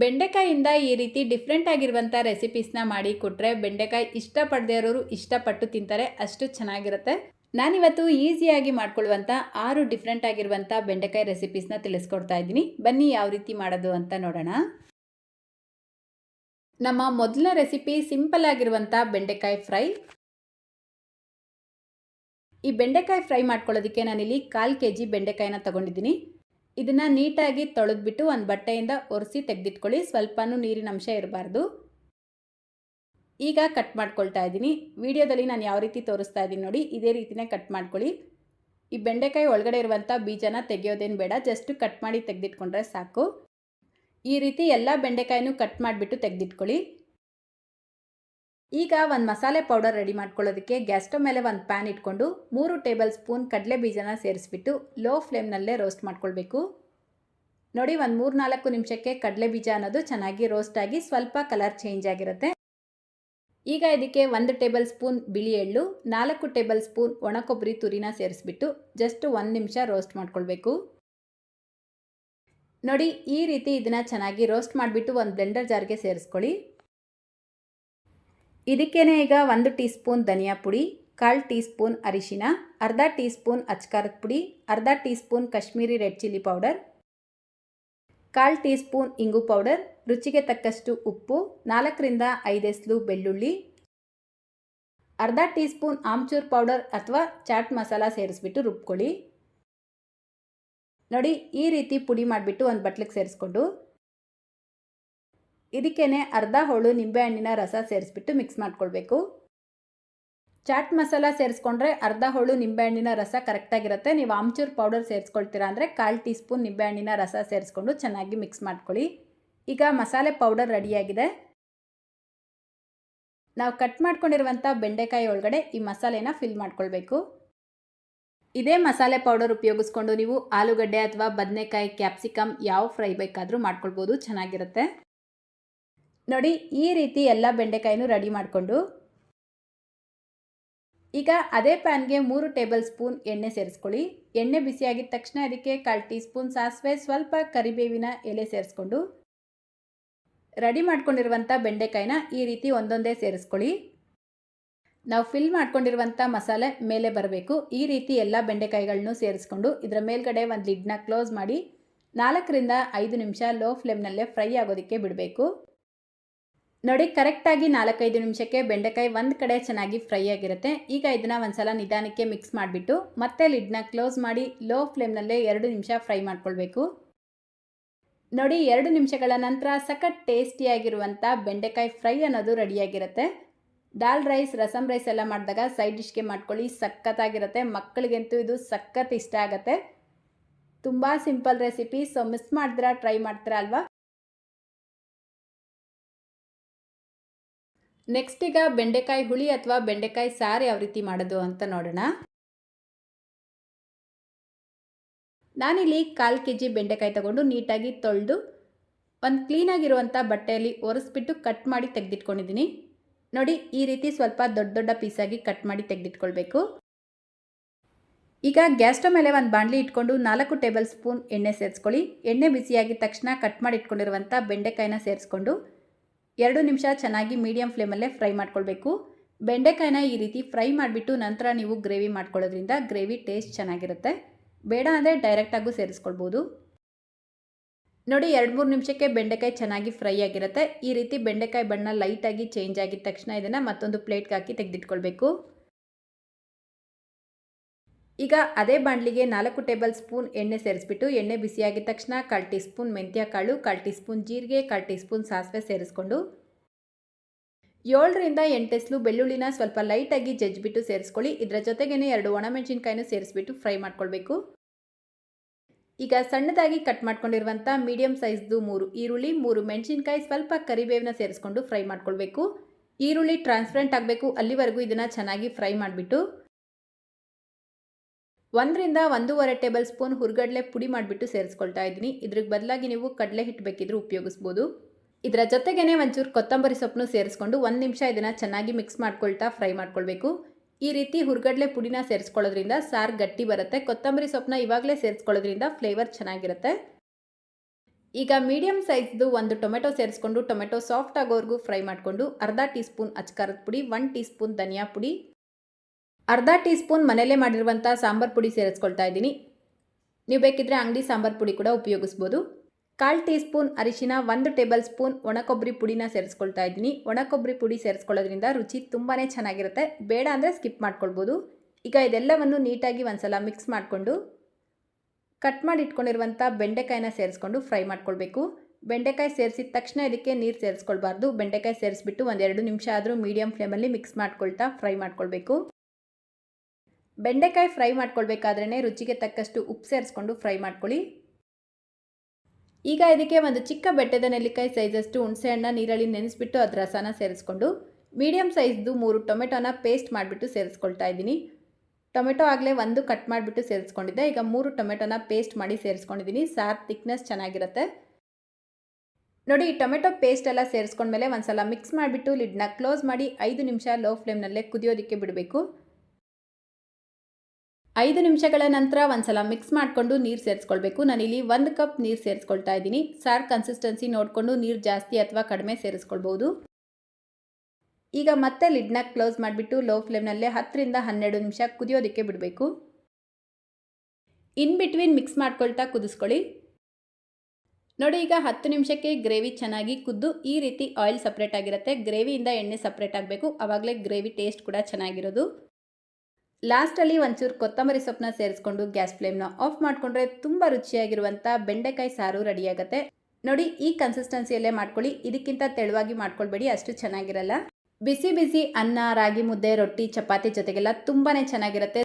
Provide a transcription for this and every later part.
ಬೆಂಡೆಕಾಯಿಂದ ಈ ರೀತಿ ಡಿಫ್ರೆಂಟ್ ಆಗಿರುವಂಥ ರೆಸಿಪೀಸ್ನ ಮಾಡಿ ಕೊಟ್ಟರೆ ಬೆಂಡೆಕಾಯಿ ಇಷ್ಟಪಡದೇ ಇರೋರು ಇಷ್ಟಪಟ್ಟು ತಿಂತಾರೆ, ಅಷ್ಟು ಚೆನ್ನಾಗಿರುತ್ತೆ. ನಾನಿವತ್ತು ಈಸಿಯಾಗಿ ಮಾಡ್ಕೊಳ್ಳುವಂಥ ಆರು ಡಿಫ್ರೆಂಟ್ ಆಗಿರುವಂಥ ಬೆಂಡೆಕಾಯಿ ರೆಸಿಪೀಸ್ನ ತಿಳಿಸ್ಕೊಡ್ತಾ ಇದ್ದೀನಿ. ಬನ್ನಿ ಯಾವ ರೀತಿ ಮಾಡೋದು ಅಂತ ನೋಡೋಣ. ನಮ್ಮ ಮೊದಲ ರೆಸಿಪಿ ಸಿಂಪಲ್ ಆಗಿರುವಂಥ ಬೆಂಡೆಕಾಯಿ ಫ್ರೈ ಈ ಬೆಂಡೆಕಾಯಿ ಫ್ರೈ ಮಾಡ್ಕೊಳ್ಳೋದಕ್ಕೆ ನಾನಿಲ್ಲಿ ಕಾಲು ಕೆ ಜಿ ಬೆಂಡೆಕಾಯಿನ ತೊಗೊಂಡಿದ್ದೀನಿ. ಇದನ್ನು ನೀಟಾಗಿ ತೊಳೆದ್ಬಿಟ್ಟು ಒಂದು ಬಟ್ಟೆಯಿಂದ ಒರೆಸಿ ತೆಗೆದಿಟ್ಕೊಳ್ಳಿ. ಸ್ವಲ್ಪನೂ ನೀರಿನ ಅಂಶ ಇರಬಾರ್ದು. ಈಗ ಕಟ್ ಮಾಡ್ಕೊಳ್ತಾ ಇದ್ದೀನಿ. ವಿಡಿಯೋದಲ್ಲಿ ನಾನು ಯಾವ ರೀತಿ ತೋರಿಸ್ತಾ ಇದ್ದೀನಿ ನೋಡಿ, ಇದೇ ರೀತಿನೇ ಕಟ್ ಮಾಡ್ಕೊಳ್ಳಿ. ಈ ಬೆಂಡೆಕಾಯಿ ಒಳಗಡೆ ಇರುವಂಥ ಬೀಜನ ತೆಗೆಯೋದೇನು ಬೇಡ, ಜಸ್ಟ್ ಕಟ್ ಮಾಡಿ ತೆಗೆದಿಟ್ಕೊಂಡ್ರೆ ಸಾಕು. ಈ ರೀತಿ ಎಲ್ಲ ಬೆಂಡೆಕಾಯಿನೂ ಕಟ್ ಮಾಡಿಬಿಟ್ಟು ತೆಗೆದಿಟ್ಕೊಳ್ಳಿ. ಈಗ ಒಂದು ಮಸಾಲೆ ಪೌಡರ್ ರೆಡಿ ಮಾಡ್ಕೊಳ್ಳೋದಕ್ಕೆ ಗ್ಯಾಸ್ ಸ್ಟವ್ ಮೇಲೆ ಒಂದು ಪ್ಯಾನ್ ಇಟ್ಕೊಂಡು ಮೂರು ಟೇಬಲ್ ಸ್ಪೂನ್ ಕಡಲೆ ಬೀಜನ ಸೇರಿಸ್ಬಿಟ್ಟು ಲೋ ಫ್ಲೇಮ್ನಲ್ಲೇ ರೋಸ್ಟ್ ಮಾಡ್ಕೊಳ್ಬೇಕು. ನೋಡಿ ಒಂದು ಮೂರು ನಾಲ್ಕು ನಿಮಿಷಕ್ಕೆ ಕಡಲೆ ಬೀಜ ಅನ್ನೋದು ಚೆನ್ನಾಗಿ ರೋಸ್ಟ್ ಆಗಿ ಸ್ವಲ್ಪ ಕಲರ್ ಚೇಂಜ್ ಆಗಿರುತ್ತೆ. ಈಗ ಇದಕ್ಕೆ ಒಂದು ಟೇಬಲ್ ಸ್ಪೂನ್ ಬಿಳಿ ಎಳ್ಳು, ನಾಲ್ಕು ಟೇಬಲ್ ಸ್ಪೂನ್ ಒಣ ಕೊಬ್ಬರಿ ತುರಿನ ಸೇರಿಸ್ಬಿಟ್ಟು ಜಸ್ಟ್ ಒಂದು ನಿಮಿಷ ರೋಸ್ಟ್ ಮಾಡ್ಕೊಳ್ಬೇಕು. ನೋಡಿ ಈ ರೀತಿ ಇದನ್ನು ಚೆನ್ನಾಗಿ ರೋಸ್ಟ್ ಮಾಡಿಬಿಟ್ಟು ಒಂದು ಬ್ಲೆಂಡರ್ ಜಾರ್ಗೆ ಸೇರಿಸ್ಕೊಳ್ಳಿ. ಇದಕ್ಕೇನೆ ಈಗ ಒಂದು ಟೀ ಸ್ಪೂನ್ ಧನಿಯಾ ಪುಡಿ, ಕಾಲು ಟೀ ಸ್ಪೂನ್ ಅರಿಶಿನ, ಅರ್ಧ ಟೀ ಸ್ಪೂನ್ ಅಚ್ಕಾರದ ಪುಡಿ, ಅರ್ಧ tea spoon Kashmiri red chilli powder, ಕಾಲು ಟೀ ಸ್ಪೂನ್ ಇಂಗು ಪೌಡರ್, ರುಚಿಗೆ ತಕ್ಕಷ್ಟು ಉಪ್ಪು, ನಾಲ್ಕರಿಂದ ಐದೆಸ್ಲು ಬೆಳ್ಳುಳ್ಳಿ, ಅರ್ಧ ಟೀ ಸ್ಪೂನ್ ಆಮ್ಚೂರ್ ಪೌಡರ್ ಅಥವಾ ಚಾಟ್ ಮಸಾಲ ಸೇರಿಸ್ಬಿಟ್ಟು ರುಬ್ಕೊಳ್ಳಿ. ನೋಡಿ, ಈ ರೀತಿ ಪುಡಿ ಮಾಡಿಬಿಟ್ಟು ಒಂದು ಬಟ್ಲಿಗೆ ಸೇರಿಸ್ಕೊಂಡು ಇದಕ್ಕೇನೆ ಅರ್ಧ ಹೋಳು ನಿಂಬೆಹಣ್ಣಿನ ರಸ ಸೇರಿಸ್ಬಿಟ್ಟು ಮಿಕ್ಸ್ ಮಾಡ್ಕೊಳ್ಬೇಕು. ಚಾಟ್ ಮಸಾಲ ಸೇರಿಸ್ಕೊಂಡ್ರೆ ಅರ್ಧ ಹೋಳು ನಿಂಬೆಹಣ್ಣಿನ ರಸ ಕರೆಕ್ಟಾಗಿರುತ್ತೆ ನೀವು ಆಮ್ಚೂರ್ ಪೌಡರ್ ಸೇರಿಸ್ಕೊಳ್ತೀರಾ ಅಂದರೆ ಕಾಲು ಟೀ ಸ್ಪೂನ್ ನಿಂಬೆಹಣ್ಣಿನ ರಸ ಸೇರಿಸ್ಕೊಂಡು ಚೆನ್ನಾಗಿ ಮಿಕ್ಸ್ ಮಾಡ್ಕೊಳ್ಳಿ. ಈಗ ಮಸಾಲೆ ಪೌಡರ್ ರೆಡಿಯಾಗಿದೆ ನಾವು ಕಟ್ ಮಾಡ್ಕೊಂಡಿರುವಂಥ ಬೆಂಡೆಕಾಯಿ ಒಳಗಡೆ ಈ ಮಸಾಲೆನ ಫಿಲ್ ಮಾಡ್ಕೊಳ್ಬೇಕು. ಇದೇ ಮಸಾಲೆ ಪೌಡರ್ ಉಪಯೋಗಿಸ್ಕೊಂಡು ನೀವು ಆಲೂಗಡ್ಡೆ ಅಥವಾ ಬದನೆಕಾಯಿ ಕ್ಯಾಪ್ಸಿಕಮ್ ಯಾವ ಫ್ರೈ ಬೇಕಾದರೂ ಮಾಡ್ಕೊಳ್ಬೋದು, ಚೆನ್ನಾಗಿರುತ್ತೆ. ನೋಡಿ, ಈ ರೀತಿ ಎಲ್ಲ ಬೆಂಡೆಕಾಯಿನೂ ರೆಡಿ ಮಾಡಿಕೊಂಡು ಈಗ ಅದೇ ಪ್ಯಾನ್ಗೆ ಮೂರು ಟೇಬಲ್ ಸ್ಪೂನ್ ಎಣ್ಣೆ ಸೇರಿಸ್ಕೊಳ್ಳಿ. ಎಣ್ಣೆ ಬಿಸಿಯಾಗಿದ ತಕ್ಷಣ ಅದಕ್ಕೆ ಕಾಲು ಟೀ ಸ್ಪೂನ್ ಸಾಸಿವೆ, ಸ್ವಲ್ಪ ಕರಿಬೇವಿನ ಎಲೆ ಸೇರಿಸ್ಕೊಂಡು ರೆಡಿ ಮಾಡ್ಕೊಂಡಿರುವಂಥ ಬೆಂಡೆಕಾಯಿನ ಈ ರೀತಿ ಒಂದೊಂದೇ ಸೇರಿಸ್ಕೊಳ್ಳಿ. ನಾವು ಫಿಲ್ ಮಾಡ್ಕೊಂಡಿರುವಂಥ ಮಸಾಲೆ ಮೇಲೆ ಬರಬೇಕು. ಈ ರೀತಿ ಎಲ್ಲ ಬೆಂಡೆಕಾಯಿಗಳನ್ನು ಸೇರಿಸ್ಕೊಂಡು ಇದರ ಮೇಲ್ಗಡೆ ಒಂದು ಲಿಡ್ನ ಕ್ಲೋಸ್ ಮಾಡಿ ನಾಲ್ಕರಿಂದ ಐದು ನಿಮಿಷ ಲೋ ಫ್ಲೇಮ್ನಲ್ಲೇ ಫ್ರೈ ಆಗೋದಕ್ಕೆ ಬಿಡಬೇಕು. ನೋಡಿ, ಕರೆಕ್ಟಾಗಿ ನಾಲ್ಕೈದು ನಿಮಿಷಕ್ಕೆ ಬೆಂಡೆಕಾಯಿ ಒಂದು ಕಡೆ ಚೆನ್ನಾಗಿ ಫ್ರೈ ಆಗಿರುತ್ತೆ. ಈಗ ಇದನ್ನು ಒಂದ್ಸಲ ನಿಧಾನಕ್ಕೆ ಮಿಕ್ಸ್ ಮಾಡಿಬಿಟ್ಟು ಮತ್ತೆ ಲಿಡ್ನ ಕ್ಲೋಸ್ ಮಾಡಿ ಲೋ ಫ್ಲೇಮ್ನಲ್ಲೇ ಎರಡು ನಿಮಿಷ ಫ್ರೈ ಮಾಡ್ಕೊಳ್ಬೇಕು. ನೋಡಿ, ಎರಡು ನಿಮಿಷಗಳ ನಂತರ ಸಖತ್ ಟೇಸ್ಟಿಯಾಗಿರುವಂಥ ಬೆಂಡೆಕಾಯಿ ಫ್ರೈ ಅನ್ನೋದು ರೆಡಿಯಾಗಿರುತ್ತೆ. ದಾಲ್ ರೈಸ್ ರಸಮ್ ರೈಸ್ ಎಲ್ಲ ಮಾಡಿದಾಗ ಸೈಡ್ ಡಿಶ್ಗೆ ಮಾಡ್ಕೊಳ್ಳಿ, ಸಖತ್ತಾಗಿರುತ್ತೆ. ಮಕ್ಕಳಿಗಂತೂ ಇದು ಸಖತ್ ಇಷ್ಟ ಆಗುತ್ತೆ. ತುಂಬ ಸಿಂಪಲ್ ರೆಸಿಪಿ ಸೊ ಮಿಸ್ ಮಾಡಿದ್ರೆ ಟ್ರೈ ಮಾಡ್ತೀರಾ ಅಲ್ವಾ? ನೆಕ್ಸ್ಟ್ ಈಗ ಬೆಂಡೆಕಾಯಿ ಹುಳಿ ಅಥವಾ ಬೆಂಡೆಕಾಯಿ ಸಾರು ಯಾವ ರೀತಿ ಮಾಡೋದು ಅಂತ ನೋಡೋಣ. ನಾನಿಲ್ಲಿ ಕಾಲು ಕೆ ಜಿ ಬೆಂಡೆಕಾಯಿ ತಗೊಂಡು ನೀಟಾಗಿ ತೊಳೆದು ಒಂದು ಕ್ಲೀನಾಗಿರುವಂಥ ಬಟ್ಟೆಯಲ್ಲಿ ಒರೆಸ್ಬಿಟ್ಟು ಕಟ್ ಮಾಡಿ ತೆಗೆದಿಟ್ಕೊಂಡಿದ್ದೀನಿ. ನೋಡಿ ಈ ರೀತಿ ಸ್ವಲ್ಪ ದೊಡ್ಡ ದೊಡ್ಡ ಪೀಸಾಗಿ ಕಟ್ ಮಾಡಿ ತೆಗೆದಿಟ್ಕೊಳ್ಬೇಕು. ಈಗ ಗ್ಯಾಸ್ ಮೇಲೆ ಒಂದು ಬಾಣಲಿ ಇಟ್ಕೊಂಡು ನಾಲ್ಕು ಟೇಬಲ್ ಸ್ಪೂನ್ ಎಣ್ಣೆ ಸೇರಿಸ್ಕೊಳ್ಳಿ. ಎಣ್ಣೆ ಬಿಸಿಯಾಗಿ ತಕ್ಷಣ ಕಟ್ ಮಾಡಿ ಇಟ್ಕೊಂಡಿರುವಂಥ ಬೆಂಡೆಕಾಯಿನ ಸೇರಿಸ್ಕೊಂಡು ಎರಡು ನಿಮಿಷ ಚೆನ್ನಾಗಿ ಮೀಡಿಯಂ ಫ್ಲೇಮಲ್ಲೇ ಫ್ರೈ ಮಾಡ್ಕೊಳ್ಬೇಕು. ಬೆಂಡೆಕಾಯಿನ ಈ ರೀತಿ ಫ್ರೈ ಮಾಡಿಬಿಟ್ಟು ನಂತರ ನೀವು ಗ್ರೇವಿ ಮಾಡ್ಕೊಳ್ಳೋದ್ರಿಂದ ಗ್ರೇವಿ ಟೇಸ್ಟ್ ಚೆನ್ನಾಗಿರುತ್ತೆ. ಬೇಡ ಅಂದರೆ ಡೈರೆಕ್ಟಾಗೂ ಸೇರಿಸ್ಕೊಳ್ಬೋದು. ನೋಡಿ, ಎರಡು ಮೂರು ನಿಮಿಷಕ್ಕೆ ಬೆಂಡೆಕಾಯಿ ಚೆನ್ನಾಗಿ ಫ್ರೈ ಆಗಿರುತ್ತೆ. ಈ ರೀತಿ ಬೆಂಡೆಕಾಯಿ ಬಣ್ಣ ಲೈಟಾಗಿ ಚೇಂಜ್ ಆಗಿದ ತಕ್ಷಣ ಇದನ್ನು ಮತ್ತೊಂದು ಪ್ಲೇಟ್ಗೆ ಹಾಕಿ ತೆಗೆದಿಟ್ಕೊಳ್ಬೇಕು. ಈಗ ಅದೇ ಬಾಣಲಿಗೆ ನಾಲ್ಕು ಟೇಬಲ್ ಸ್ಪೂನ್ ಎಣ್ಣೆ ಸೇರಿಸ್ಬಿಟ್ಟು ಎಣ್ಣೆ ಬಿಸಿಯಾಗಿದ ತಕ್ಷಣ ಕಾಲು ಟೀ ಸ್ಪೂನ್ ಮೆಂತ್ಯ ಕಾಳು ಕಾಲು ಟೀ ಸ್ಪೂನ್ ಜೀರಿಗೆ, ಕಾಲು ಟೀ ಸ್ಪೂನ್ ಸಾಸಿವೆ ಸೇರಿಸ್ಕೊಂಡು ಏಳರಿಂದ ಎಂಟೆಸ್ಲು ಬೆಳ್ಳುಳ್ಳಿನ ಸ್ವಲ್ಪ ಲೈಟಾಗಿ ಜಜ್ಜಿಬಿಟ್ಟು ಸೇರಿಸ್ಕೊಳ್ಳಿ. ಇದರ ಜೊತೆಗೇ ಎರಡು ಒಣಮೆಣಸಿನ್ಕಾಯಿನೂ ಸೇರಿಸ್ಬಿಟ್ಟು ಫ್ರೈ ಮಾಡ್ಕೊಳ್ಬೇಕು. ಈಗ ಸಣ್ಣದಾಗಿ ಕಟ್ ಮಾಡ್ಕೊಂಡಿರುವಂಥ ಮೀಡಿಯಂ ಸೈಜ್ದು ಮೂರು ಈರುಳ್ಳಿ, ಮೂರು ಮೆಣಸಿನ್ಕಾಯಿ, ಸ್ವಲ್ಪ ಕರಿಬೇವನ್ನ ಸೇರಿಸ್ಕೊಂಡು ಫ್ರೈ ಮಾಡ್ಕೊಳ್ಬೇಕು. ಈರುಳ್ಳಿ ಟ್ರಾನ್ಸ್ಪರೆಂಟ್ ಆಗಬೇಕು. ಅಲ್ಲಿವರೆಗೂ ಇದನ್ನು ಚೆನ್ನಾಗಿ ಫ್ರೈ ಮಾಡಿಬಿಟ್ಟು ಒಂದರಿಂದ ಒಂದೂವರೆ ಟೇಬಲ್ ಸ್ಪೂನ್ ಹುರ್ಗಡ್ಲೆ ಪುಡಿ ಮಾಡಿಬಿಟ್ಟು ಸೇರಿಸ್ಕೊಳ್ತಾ ಇದ್ದೀನಿ. ಇದ್ರಿಗೆ ಬದಲಾಗಿ ನೀವು ಕಡಲೆ ಹಿಟ್ಟು ಬೇಕಿದ್ರೂ ಉಪಯೋಗಿಸ್ಬೋದು. ಇದರ ಜೊತೆಗೇ ಒಂಚೂರು ಕೊತ್ತಂಬರಿ ಸೊಪ್ಪನ್ನು ಸೇರಿಸ್ಕೊಂಡು ಒಂದು ನಿಮಿಷ ಇದನ್ನು ಚೆನ್ನಾಗಿ ಮಿಕ್ಸ್ ಮಾಡ್ಕೊಳ್ತಾ ಫ್ರೈ ಮಾಡ್ಕೊಳ್ಬೇಕು. ಈ ರೀತಿ ಹುರ್ಗಡ್ಲೆ ಪುಡಿನ ಸೇರಿಸ್ಕೊಳ್ಳೋದ್ರಿಂದ ಸಾರು ಗಟ್ಟಿ ಬರುತ್ತೆ. ಕೊತ್ತಂಬರಿ ಸೊಪ್ಪನ್ನ ಇವಾಗಲೇ ಸೇರಿಸ್ಕೊಳ್ಳೋದ್ರಿಂದ ಫ್ಲೇವರ್ ಚೆನ್ನಾಗಿರುತ್ತೆ. ಈಗ ಮೀಡಿಯಮ್ ಸೈಜ್ದು ಒಂದು ಟೊಮೆಟೊ ಸೇರಿಸ್ಕೊಂಡು ಟೊಮೆಟೊ ಸಾಫ್ಟ್ ಆಗೋವರೆಗೂ ಫ್ರೈ ಮಾಡಿಕೊಂಡು ಅರ್ಧ ಟೀ ಸ್ಪೂನ್ ಅಚ್ಕಾರದ ಪುಡಿ ಒನ್ ಟೀ ಸ್ಪೂನ್ ಧನಿಯಾ ಪುಡಿ ಅರ್ಧ ಟೀ ಸ್ಪೂನ್ ಮನೆಯಲ್ಲೇ ಮಾಡಿರುವಂಥ ಸಾಂಬಾರು ಪುಡಿ ಸೇರಿಸ್ಕೊಳ್ತಾ ಇದ್ದೀನಿ. ನೀವು ಬೇಕಿದ್ರೆ ಅಂಗಡಿ ಸಾಂಬಾರು ಪುಡಿ ಕೂಡ ಉಪಯೋಗಿಸ್ಬೋದು. ಕಾಲು ಟೀ ಸ್ಪೂನ್ ಅರಿಶಿನ, ಒಂದು ಟೇಬಲ್ ಸ್ಪೂನ್ ಒಣಕೊಬ್ಬರಿ ಪುಡಿನ ಸೇರಿಸ್ಕೊಳ್ತಾ ಇದ್ದೀನಿ. ಒಣಕೊಬ್ಬರಿ ಪುಡಿ ಸೇರಿಸ್ಕೊಳ್ಳೋದ್ರಿಂದ ರುಚಿ ತುಂಬಾ ಚೆನ್ನಾಗಿರುತ್ತೆ. ಬೇಡ ಅಂದರೆ ಸ್ಕಿಪ್ ಮಾಡ್ಕೊಳ್ಬೋದು. ಈಗ ಇದೆಲ್ಲವನ್ನು ನೀಟಾಗಿ ಒಂದ್ಸಲ ಮಿಕ್ಸ್ ಮಾಡಿಕೊಂಡು ಕಟ್ ಮಾಡಿ ಇಟ್ಕೊಂಡಿರುವಂಥ ಬೆಂಡೆಕಾಯಿನ ಸೇರಿಸ್ಕೊಂಡು ಫ್ರೈ ಮಾಡ್ಕೊಳ್ಬೇಕು. ಬೆಂಡೆಕಾಯಿ ಸೇರಿಸಿದ ತಕ್ಷಣ ಇದಕ್ಕೆ ನೀರು ಸೇರಿಸ್ಕೊಳ್ಬಾರ್ದು. ಬೆಂಡೆಕಾಯಿ ಸೇರಿಸ್ಬಿಟ್ಟು ಒಂದೆರಡು ನಿಮಿಷ ಆದರೂ ಮೀಡಿಯಂ ಫ್ಲೇಮಲ್ಲಿ ಮಿಕ್ಸ್ ಮಾಡ್ಕೊಳ್ತಾ ಫ್ರೈ ಮಾಡ್ಕೊಳ್ಬೇಕು. ಬೆಂಡೆಕಾಯಿ ಫ್ರೈ ಮಾಡ್ಕೊಳ್ಬೇಕಾದ್ರೇ ರುಚಿಗೆ ತಕ್ಕಷ್ಟು ಉಪ್ಪು ಸೇರಿಸ್ಕೊಂಡು ಫ್ರೈ ಮಾಡ್ಕೊಳ್ಳಿ. ಈಗ ಇದಕ್ಕೆ ಒಂದು ಚಿಕ್ಕ ಬೆಟ್ಟದ ನೆಲ್ಲಿಕಾಯಿ ಸೈಜಷ್ಟು ಹುಣಸೆಹಣ್ಣ ನೀರಲ್ಲಿ ನೆನೆಸ್ಬಿಟ್ಟು ಅದರ ರಸನ ಸೇರಿಸ್ಕೊಂಡು ಮೀಡಿಯಮ್ ಸೈಜ್ದು ಮೂರು ಟೊಮೆಟೊನ ಪೇಸ್ಟ್ ಮಾಡಿಬಿಟ್ಟು ಸೇರಿಸ್ಕೊಳ್ತಾ ಇದ್ದೀನಿ. ಟೊಮೆಟೊ ಆಗಲೇ ಒಂದು ಕಟ್ ಮಾಡಿಬಿಟ್ಟು ಸೇರಿಸ್ಕೊಂಡಿದ್ದೆ. ಈಗ ಮೂರು ಟೊಮೆಟೊನ ಪೇಸ್ಟ್ ಮಾಡಿ ಸೇರಿಸ್ಕೊಂಡಿದ್ದೀನಿ. ಸಾರ್ ತಿಕ್ನೆಸ್ ಚೆನ್ನಾಗಿರುತ್ತೆ. ನೋಡಿ, ಈ ಟೊಮೆಟೊ ಪೇಸ್ಟ್ ಎಲ್ಲ ಸೇರಿಸ್ಕೊಂಡ್ಮೇಲೆ ಒಂದ್ಸಲ ಮಿಕ್ಸ್ ಮಾಡಿಬಿಟ್ಟು ಲಿಡ್ನ ಕ್ಲೋಸ್ ಮಾಡಿ ಐದು ನಿಮಿಷ ಲೋ ಫ್ಲೇಮ್ನಲ್ಲೇ ಕುದಿಯೋದಕ್ಕೆ ಬಿಡಬೇಕು. ಐದು ನಿಮಿಷಗಳ ನಂತರ ಒಂದ್ಸಲ ಮಿಕ್ಸ್ ಮಾಡಿಕೊಂಡು ನೀರು ಸೇರಿಸ್ಕೊಳ್ಬೇಕು. ನಾನಿಲ್ಲಿ ಒಂದು ಕಪ್ ನೀರು ಸೇರಿಸ್ಕೊಳ್ತಾ ಇದ್ದೀನಿ. ಸಾರ್ ಕನ್ಸಿಸ್ಟೆನ್ಸಿ ನೋಡಿಕೊಂಡು ನೀರು ಜಾಸ್ತಿ ಅಥವಾ ಕಡಿಮೆ ಸೇರಿಸ್ಕೊಳ್ಬೋದು. ಈಗ ಮತ್ತೆ ಲಿಡ್ನ ಕ್ಲೋಸ್ ಮಾಡಿಬಿಟ್ಟು ಲೋ ಫ್ಲೇಮ್ನಲ್ಲೇ ಹತ್ತರಿಂದ ಹನ್ನೆರಡು ನಿಮಿಷ ಕುದಿಯೋದಕ್ಕೆ ಬಿಡಬೇಕು. ಇನ್ ಬಿಟ್ವೀನ್ ಮಿಕ್ಸ್ ಮಾಡ್ಕೊಳ್ತಾ ಕುದಿಸ್ಕೊಳ್ಳಿ. ನೋಡಿ ಈಗ ಹತ್ತು ನಿಮಿಷಕ್ಕೆ ಗ್ರೇವಿ ಚೆನ್ನಾಗಿ ಕುದ್ದು ಈ ರೀತಿ ಆಯಿಲ್ ಸಪ್ರೇಟ್ ಆಗಿರುತ್ತೆ. ಗ್ರೇವಿಯಿಂದ ಎಣ್ಣೆ ಸಪ್ರೇಟ್ ಆಗಬೇಕು. ಆವಾಗಲೇ ಗ್ರೇವಿ ಟೇಸ್ಟ್ ಕೂಡ ಚೆನ್ನಾಗಿರೋದು. ಲಾಸ್ಟಲ್ಲಿ ಒಂಚೂರು ಕೊತ್ತಂಬರಿ ಸೊಪ್ಪನ್ನ ಸೇರಿಸ್ಕೊಂಡು ಗ್ಯಾಸ್ ಫ್ಲೇಮ್ನ ಆಫ್ ಮಾಡಿಕೊಂಡ್ರೆ ತುಂಬ ರುಚಿಯಾಗಿರುವಂಥ ಬೆಂಡೆಕಾಯಿ ಸಾರು ರೆಡಿಯಾಗುತ್ತೆ. ನೋಡಿ, ಈ ಕನ್ಸಿಸ್ಟೆನ್ಸಿಯಲ್ಲೇ ಮಾಡ್ಕೊಳ್ಳಿ. ಇದಕ್ಕಿಂತ ತೆಳುವಾಗಿ ಮಾಡ್ಕೊಳ್ಬೇಡಿ, ಅಷ್ಟು ಚೆನ್ನಾಗಿರಲ್ಲ. ಬಿಸಿ ಬಿಸಿ ಅನ್ನ, ರಾಗಿ ಮುದ್ದೆ, ರೊಟ್ಟಿ, ಚಪಾತಿ ಜೊತೆಗೆಲ್ಲ ತುಂಬಾ ಚೆನ್ನಾಗಿರುತ್ತೆ.